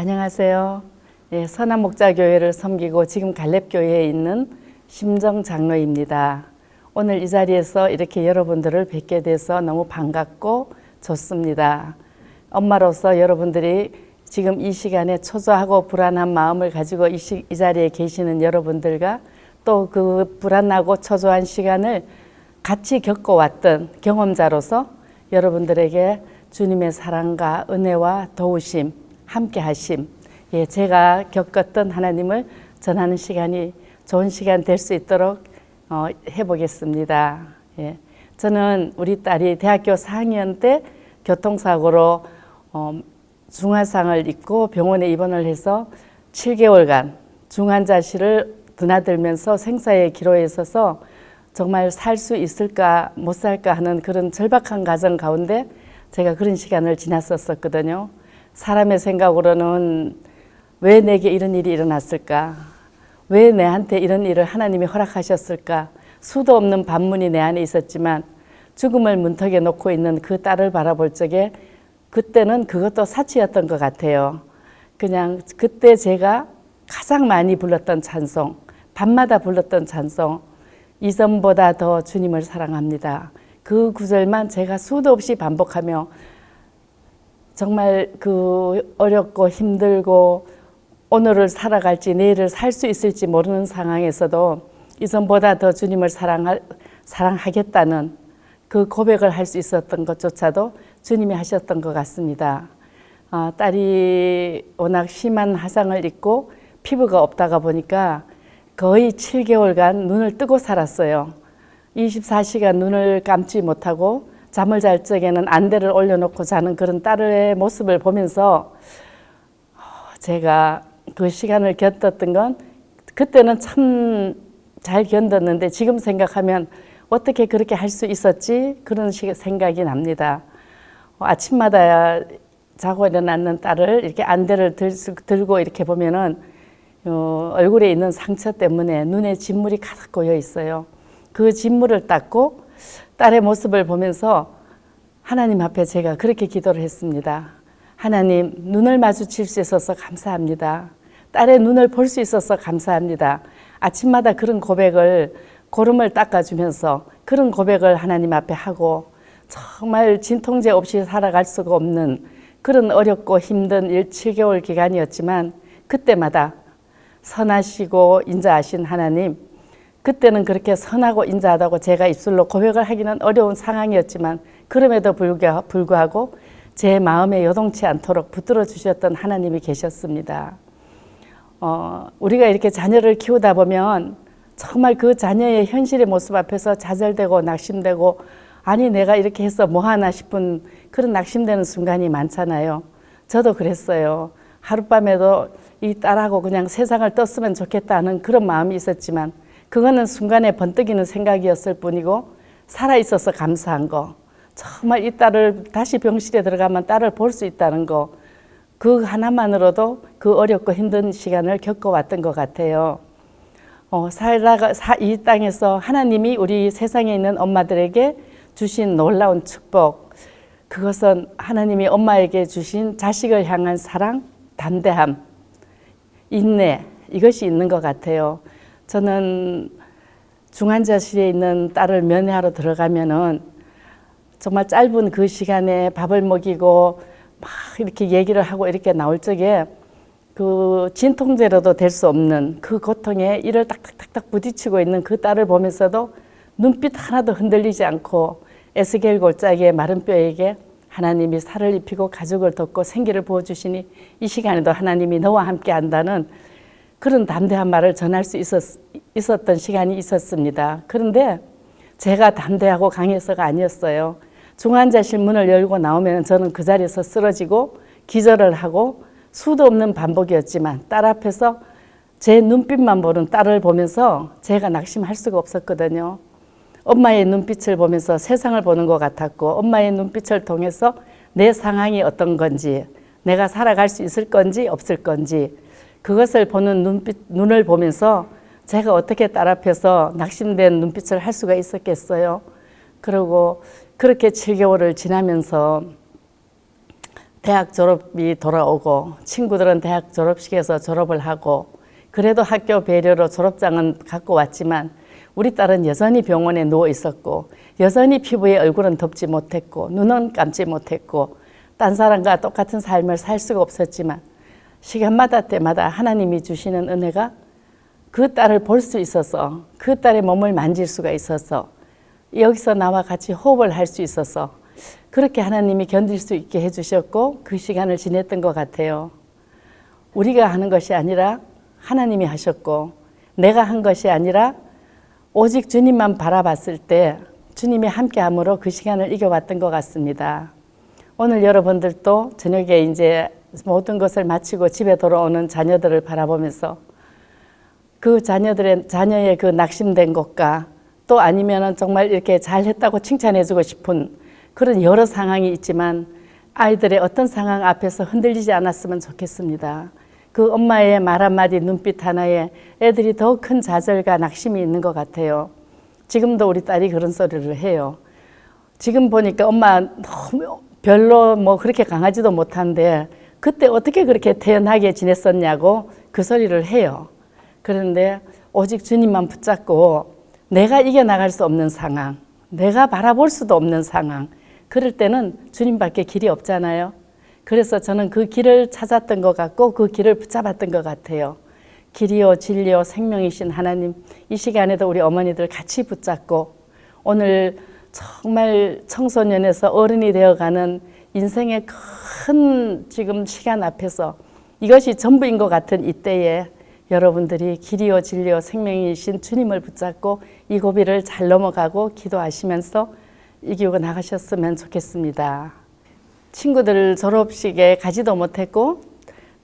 안녕하세요. 예, 선한 목자 교회를 섬기고 지금 갈렙 교회에 있는 심정 장로입니다. 오늘 이 자리에서 이렇게 여러분들을 뵙게 돼서 너무 반갑고 좋습니다. 엄마로서 여러분들이 지금 이 시간에 초조하고 불안한 마음을 가지고 이, 시, 이 자리에 계시는 여러분들과 또 그 불안하고 초조한 시간을 같이 겪어왔던 경험자로서 여러분들에게 주님의 사랑과 은혜와 도우심, 함께 하심, 예, 제가 겪었던 하나님을 전하는 시간이 좋은 시간 될 수 있도록 어, 해보겠습니다. 예. 저는 우리 딸이 대학교 4학년 때 교통사고로 어, 중환상을 입고 병원에 입원을 해서 7개월간 중환자실을 드나들면서 생사의 기로에 있어서 정말 살 수 있을까 못 살까 하는 그런 절박한 가정 가운데 제가 그런 시간을 지났었거든요. 사람의 생각으로는 왜 내게 이런 일이 일어났을까? 왜 내한테 이런 일을 하나님이 허락하셨을까? 수도 없는 반문이 내 안에 있었지만 죽음을 문턱에 놓고 있는 그 딸을 바라볼 적에 그때는 그것도 사치였던 것 같아요. 그냥 그때 제가 가장 많이 불렀던 찬송, 밤마다 불렀던 찬송, 이전보다 더 주님을 사랑합니다. 그 구절만 제가 수도 없이 반복하며 정말 그 어렵고 힘들고 오늘을 살아갈지 내일을 살 수 있을지 모르는 상황에서도 이전보다 더 주님을 사랑하, 사랑하겠다는 그 고백을 할 수 있었던 것조차도 주님이 하셨던 것 같습니다. 어, 딸이 워낙 심한 화상을 입고 피부가 없다가 보니까 거의 7개월간 눈을 뜨고 살았어요. 24시간 눈을 감지 못하고 잠을 잘 적에는 안대를 올려놓고 자는 그런 딸의 모습을 보면서 어, 제가 그 시간을 견뎠던 건 그때는 참 잘 견뎠는데 지금 생각하면 어떻게 그렇게 할 수 있었지 그런 생각이 납니다. 어, 아침마다 자고 일어났는 딸을 이렇게 안대를 들고 이렇게 보면은 어, 얼굴에 있는 상처 때문에 눈에 진물이 가득 고여 있어요. 그 진물을 닦고 딸의 모습을 보면서 하나님 앞에 제가 그렇게 기도를 했습니다. 하나님, 눈을 마주칠 수 있어서 감사합니다. 딸의 눈을 볼 수 있어서 감사합니다. 아침마다 그런 고백을 고름을 닦아주면서 그런 고백을 하나님 앞에 하고 정말 진통제 없이 살아갈 수가 없는 그런 어렵고 힘든 1, 7개월 기간이었지만 그때마다 선하시고 인자하신 하나님 그때는 그렇게 선하고 인자하다고 제가 입술로 고백을 하기는 어려운 상황이었지만 그럼에도 불구하고 제 마음에 요동치 않도록 붙들어 주셨던 하나님이 계셨습니다. 어, 우리가 이렇게 자녀를 키우다 보면 정말 그 자녀의 현실의 모습 앞에서 좌절되고 낙심되고 아니 내가 이렇게 해서 뭐 하나 싶은 그런 낙심되는 순간이 많잖아요. 저도 그랬어요. 하룻밤에도 이 딸하고 그냥 세상을 떴으면 좋겠다는 그런 마음이 있었지만 그거는 순간에 번뜩이는 생각이었을 뿐이고 살아 있어서 감사한 거. 정말 이 딸을 다시 병실에 들어가면 딸을 볼 수 있다는 거. 그 하나만으로도 그 어렵고 힘든 시간을 겪어왔던 것 같아요. 어, 살다가 사, 이 땅에서 하나님이 우리 세상에 있는 엄마들에게 주신 놀라운 축복. 그것은 하나님이 엄마에게 주신 자식을 향한 사랑, 담대함, 인내, 이것이 있는 것 같아요. 저는 중환자실에 있는 딸을 면회하러 들어가면은 정말 짧은 그 시간에 밥을 먹이고 막 이렇게 얘기를 하고 이렇게 나올 적에 그 진통제로도 될 수 없는 그 고통에 이를 딱딱딱딱 부딪히고 있는 그 딸을 보면서도 눈빛 하나도 흔들리지 않고 에스겔 골짜기의 마른 뼈에게 하나님이 살을 입히고 가족을 돕고 생기를 부어주시니 이 시간에도 하나님이 너와 함께 한다는 그런 담대한 말을 전할 수 있었, 있었던 시간이 있었습니다. 그런데 제가 담대하고 강해서가 아니었어요. 중환자실 문을 열고 나오면 저는 그 자리에서 쓰러지고 기절을 하고 수도 없는 반복이었지만 딸 앞에서 제 눈빛만 보는 딸을 보면서 제가 낙심할 수가 없었거든요. 엄마의 눈빛을 보면서 세상을 보는 것 같았고 엄마의 눈빛을 통해서 내 상황이 어떤 건지 내가 살아갈 수 있을 건지 없을 건지 그것을 보는 눈빛, 눈을 보면서 제가 어떻게 딸 앞에서 낙심된 눈빛을 할 수가 있었겠어요. 그리고 그렇게 7개월을 지나면서 대학 졸업이 돌아오고 친구들은 대학 졸업식에서 졸업을 하고 그래도 학교 배려로 졸업장은 갖고 왔지만 우리 딸은 여전히 병원에 누워 있었고 여전히 피부에 얼굴은 덮지 못했고 눈은 감지 못했고 딴 사람과 똑같은 삶을 살 수가 없었지만 시간마다 때마다 하나님이 주시는 은혜가 그 딸을 볼 수 있어서 그 딸의 몸을 만질 수가 있어서 여기서 나와 같이 호흡을 할 수 있어서 그렇게 하나님이 견딜 수 있게 해주셨고 그 시간을 지냈던 것 같아요. 우리가 하는 것이 아니라 하나님이 하셨고 내가 한 것이 아니라 오직 주님만 바라봤을 때 주님이 함께함으로 그 시간을 이겨왔던 것 같습니다. 오늘 여러분들도 저녁에 이제 모든 것을 마치고 집에 돌아오는 자녀들을 바라보면서 그 자녀들의 자녀의 그 낙심된 것과 또 아니면은 정말 이렇게 잘했다고 칭찬해주고 싶은 그런 여러 상황이 있지만 아이들의 어떤 상황 앞에서 흔들리지 않았으면 좋겠습니다. 그 엄마의 말 한마디 눈빛 하나에 애들이 더 큰 좌절과 낙심이 있는 것 같아요. 지금도 우리 딸이 그런 소리를 해요. 지금 보니까 엄마 너무 별로 뭐 그렇게 강하지도 못한데 그때 어떻게 그렇게 태연하게 지냈었냐고 그 소리를 해요. 그런데 오직 주님만 붙잡고 내가 이겨나갈 수 없는 상황, 내가 바라볼 수도 없는 상황, 그럴 때는 주님밖에 길이 없잖아요. 그래서 저는 그 길을 찾았던 것 같고 그 길을 붙잡았던 것 같아요. 길이요, 진리요, 생명이신 하나님, 이 시간에도 우리 어머니들 같이 붙잡고 오늘 정말 청소년에서 어른이 되어가는 인생의 큰 지금 시간 앞에서 이것이 전부인 것 같은 이때에 여러분들이 길이요 진리요 생명이신 주님을 붙잡고 이 고비를 잘 넘어가고 기도하시면서 이기고 나가셨으면 좋겠습니다. 친구들 졸업식에 가지도 못했고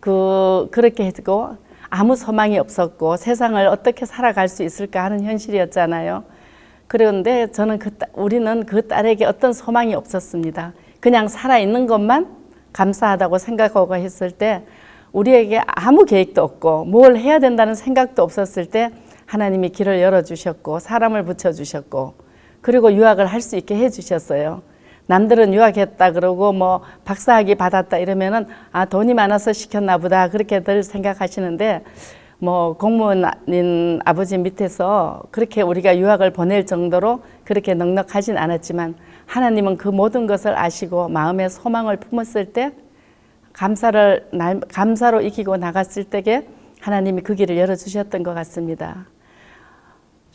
그 그렇게 했고 아무 소망이 없었고 세상을 어떻게 살아갈 수 있을까 하는 현실이었잖아요. 그런데 저는 그 딸- 우리는 그 딸에게 어떤 소망이 없었습니다. 그냥 살아 있는 것만 감사하다고 생각하고 했을 때 우리에게 아무 계획도 없고 뭘 해야 된다는 생각도 없었을 때 하나님이 길을 열어 주셨고 사람을 붙여 주셨고 그리고 유학을 할 수 있게 해 주셨어요. 남들은 유학했다 그러고 뭐 박사학위 받았다 이러면은 아 돈이 많아서 시켰나 보다 그렇게들 생각하시는데 뭐 공무원인 아버지 밑에서 그렇게 우리가 유학을 보낼 정도로 그렇게 넉넉하진 않았지만 하나님은 그 모든 것을 아시고 마음에 소망을 품었을 때 감사를 날- 감사로 이기고 나갔을 때에 하나님이 그 길을 열어 주셨던 것 같습니다.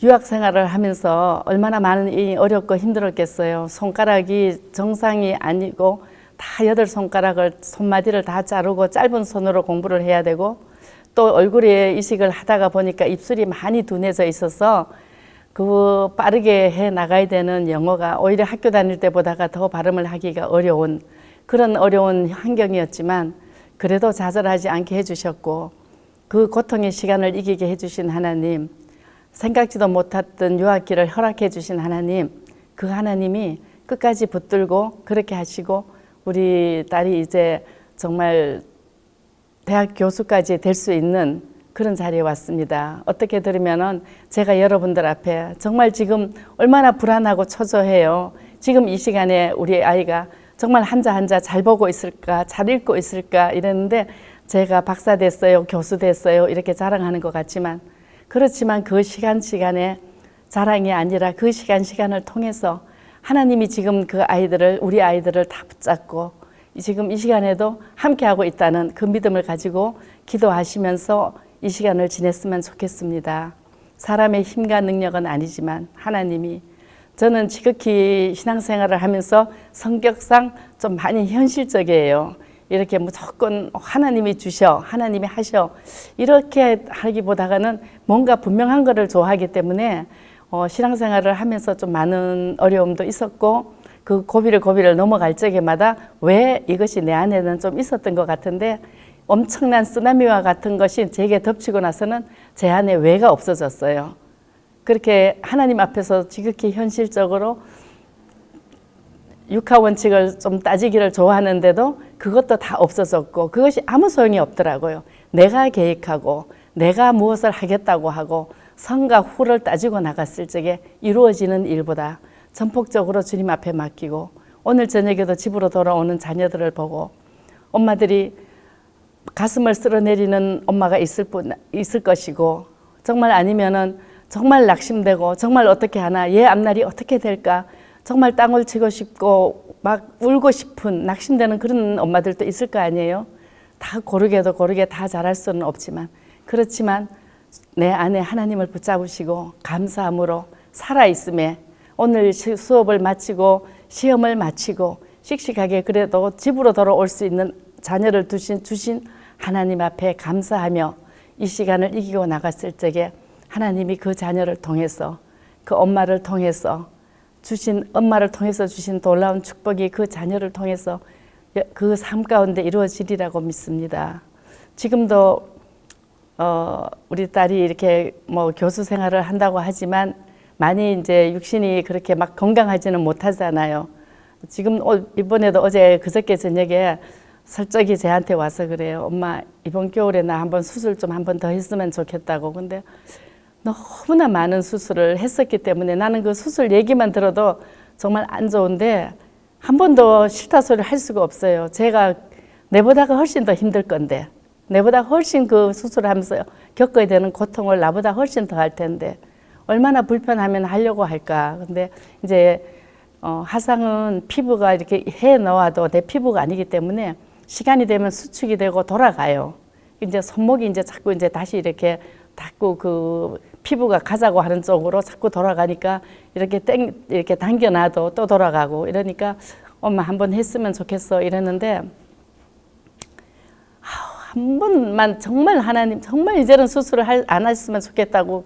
유학 생활을 하면서 얼마나 많은 일이 어렵고 힘들었겠어요. 손가락이 정상이 아니고 다 여덟 손가락을 손마디를 다 자르고 짧은 손으로 공부를 해야 되고 또 얼굴에 이식을 하다가 보니까 입술이 많이 둔해져 있어서 그 빠르게 해 나가야 되는 영어가 오히려 학교 다닐 때보다가 더 발음을 하기가 어려운 그런 어려운 환경이었지만 그래도 좌절하지 않게 해주셨고 그 고통의 시간을 이기게 해주신 하나님 생각지도 못했던 유학길을 허락해 주신 하나님, 그 하나님이 끝까지 붙들고 그렇게 하시고 우리 딸이 이제 정말 대학 교수까지 될 수 있는 그런 자리에 왔습니다. 어떻게 들으면은 제가 여러분들 앞에 정말 지금 얼마나 불안하고 초조해요. 지금 이 시간에 우리 아이가 정말 한자 한자 잘 보고 있을까, 잘 읽고 있을까 이랬는데 제가 박사 됐어요, 교수 됐어요 이렇게 자랑하는 것 같지만 그렇지만 그 시간 시간에 자랑이 아니라 그 시간 시간을 통해서 하나님이 지금 그 아이들을 우리 아이들을 다 붙잡고 지금 이 시간에도 함께하고 있다는 그 믿음을 가지고 기도하시면서 이 시간을 지냈으면 좋겠습니다. 사람의 힘과 능력은 아니지만 하나님이 저는 지극히 신앙생활을 하면서 성격상 좀 많이 현실적이에요. 이렇게 무조건 하나님이 주셔, 하나님이 하셔 이렇게 하기보다는 뭔가 분명한 것을 좋아하기 때문에 어, 신앙생활을 하면서 좀 많은 어려움도 있었고 그 고비를 고비를 넘어갈 적에마다 왜 이것이 내 안에는 좀 있었던 것 같은데 엄청난 쓰나미와 같은 것이 제게 덮치고 나서는 제 안에 왜가 없어졌어요. 그렇게 하나님 앞에서 지극히 현실적으로 육하 원칙을 좀 따지기를 좋아하는데도 그것도 다 없어졌고 그것이 아무 소용이 없더라고요. 내가 계획하고 내가 무엇을 하겠다고 하고 선과 후를 따지고 나갔을 적에 이루어지는 일보다 전폭적으로 주님 앞에 맡기고 오늘 저녁에도 집으로 돌아오는 자녀들을 보고 엄마들이 가슴을 쓸어내리는 엄마가 있을 뿐 있을 것이고 정말 아니면은 정말 낙심되고 정말 어떻게 하나 얘 앞날이 어떻게 될까 정말 땅을 치고 싶고 막 울고 싶은 낙심되는 그런 엄마들도 있을 거 아니에요. 다 고르게도 고르게 다 잘할 수는 없지만 그렇지만 내 안에 하나님을 붙잡으시고 감사함으로 살아 있음에 오늘 시- 수업을 마치고 시험을 마치고 씩씩하게 그래도 집으로 돌아올 수 있는 자녀를 두신 주신 하나님 앞에 감사하며 이 시간을 이기고 나갔을 적에 하나님이 그 자녀를 통해서 그 엄마를 통해서 주신 엄마를 통해서 주신 놀라운 축복이 그 자녀를 통해서 그 삶 가운데 이루어지리라고 믿습니다. 지금도 어, 우리 딸이 이렇게 뭐 교수 생활을 한다고 하지만 많이 이제 육신이 그렇게 막 건강하지는 못하잖아요. 지금 어- 이번에도 어제 그저께 저녁에 설적이 제한테 와서 그래요. 엄마 이번 겨울에 나 한번 수술 좀 한번 더 했으면 좋겠다고. 근데 너무나 많은 수술을 했었기 때문에 나는 그 수술 얘기만 들어도 정말 안 좋은데 한 번도 싫다 소리를 할 수가 없어요. 제가 내보다가 훨씬 더 힘들 건데 내보다 훨씬 그 수술을 하면서 겪어야 되는 고통을 나보다 훨씬 더 할 텐데 얼마나 불편하면 하려고 할까. 근데 이제 어, 하상은 피부가 이렇게 해 넣어도 내 피부가 아니기 때문에 시간이 되면 수축이 되고 돌아가요. 이제 손목이 이제 자꾸 이제 다시 이렇게 자꾸 그 피부가 가자고 하는 쪽으로 자꾸 돌아가니까 이렇게 땡 이렇게 당겨놔도 또 돌아가고 이러니까 엄마 한번 했으면 좋겠어 이랬는데 한 번만 정말 하나님 정말 이제는 수술을 할- 안 했으면 좋겠다고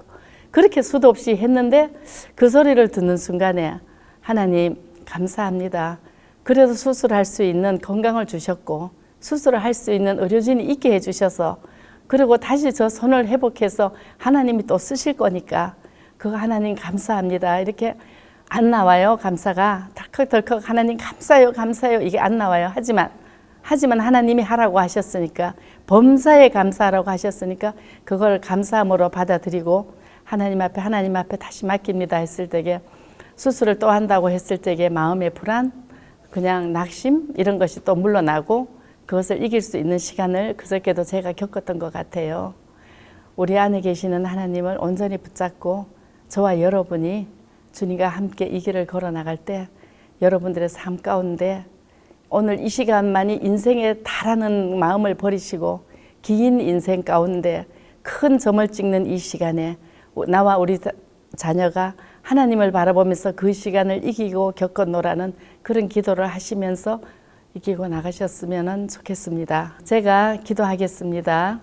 그렇게 수도 없이 했는데 그 소리를 듣는 순간에 하나님 감사합니다. 그래도 수술할 수 있는 건강을 주셨고 수술을 할 수 있는 의료진이 있게 해주셔서 그리고 다시 저 손을 회복해서 하나님이 또 쓰실 거니까 그거 하나님 감사합니다. 이렇게 안 나와요 감사가 덜컥덜컥 하나님 감사해요 감사해요 이게 안 나와요. 하지만 하지만 하나님이 하라고 하셨으니까 범사에 감사하라고 하셨으니까 그걸 감사함으로 받아들이고 하나님 앞에 하나님 앞에 다시 맡깁니다 했을 때에 수술을 또 한다고 했을 때에 마음의 불안 그냥 낙심 이런 것이 또 물러나고 그것을 이길 수 있는 시간을 그저께도 제가 겪었던 것 같아요. 우리 안에 계시는 하나님을 온전히 붙잡고 저와 여러분이 주님과 함께 이 길을 걸어 나갈 때 여러분들의 삶 가운데 오늘 이 시간만이 인생에 달하는 마음을 버리시고 긴 인생 가운데 큰 점을 찍는 이 시간에 나와 우리 자- 자녀가 하나님을 바라보면서 그 시간을 이기고 겪어노라는 그런 기도를 하시면서 이기고 나가셨으면 좋겠습니다. 제가 기도하겠습니다.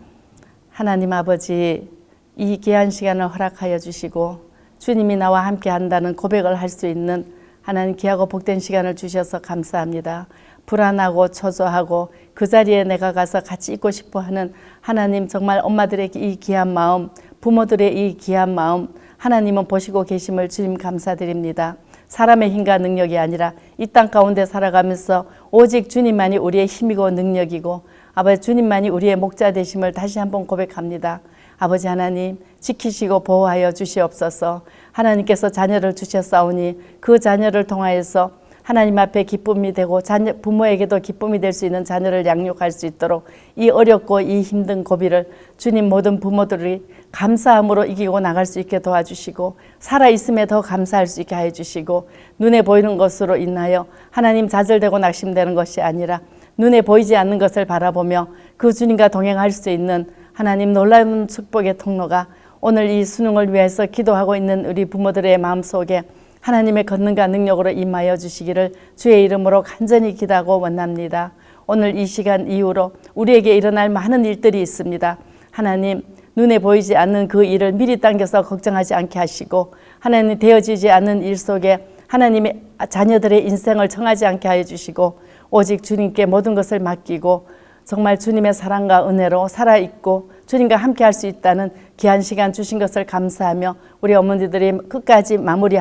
하나님 아버지 이 귀한 시간을 허락하여 주시고 주님이 나와 함께 한다는 고백을 할 수 있는 하나님 귀하고 복된 시간을 주셔서 감사합니다. 불안하고 초조하고 그 자리에 내가 가서 같이 있고 싶어 하는 하나님 정말 엄마들의 이 귀한 마음, 부모들의 이 귀한 마음 하나님은 보시고 계심을 주님 감사드립니다. 사람의 힘과 능력이 아니라 이 땅 가운데 살아가면서 오직 주님만이 우리의 힘이고 능력이고 아버지 주님만이 우리의 목자 되심을 다시 한번 고백합니다. 아버지 하나님 지키시고 보호하여 주시옵소서. 하나님께서 자녀를 주셨사오니 그 자녀를 통하여서 하나님 앞에 기쁨이 되고 자녀, 부모에게도 기쁨이 될 수 있는 자녀를 양육할 수 있도록 이 어렵고 이 힘든 고비를 주님 모든 부모들이 감사함으로 이기고 나갈 수 있게 도와주시고 살아있음에 더 감사할 수 있게 해주시고 눈에 보이는 것으로 인하여 하나님 좌절되고 낙심되는 것이 아니라 눈에 보이지 않는 것을 바라보며 그 주님과 동행할 수 있는 하나님 놀라운 축복의 통로가 오늘 이 수능을 위해서 기도하고 있는 우리 부모들의 마음속에 하나님의 권능과 능력으로 임하여 주시기를 주의 이름으로 간절히 기도하고 원합니다. 오늘 이 시간 이후로 우리에게 일어날 많은 일들이 있습니다. 하나님 눈에 보이지 않는 그 일을 미리 당겨서 걱정하지 않게 하시고 하나님 되어지지 않는 일 속에 하나님의 자녀들의 인생을 정하지 않게 하여 주시고 오직 주님께 모든 것을 맡기고 정말 주님의 사랑과 은혜로 살아 있고 주님과 함께 할 수 있다는 귀한 시간 주신 것을 감사하며 우리 어머니들이 끝까지 마무리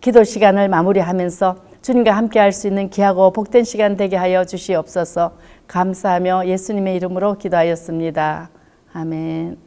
기도 시간을 마무리하면서 주님과 함께 할 수 있는 귀하고 복된 시간 되게 하여 주시옵소서 감사하며 예수님의 이름으로 기도하였습니다. 아멘.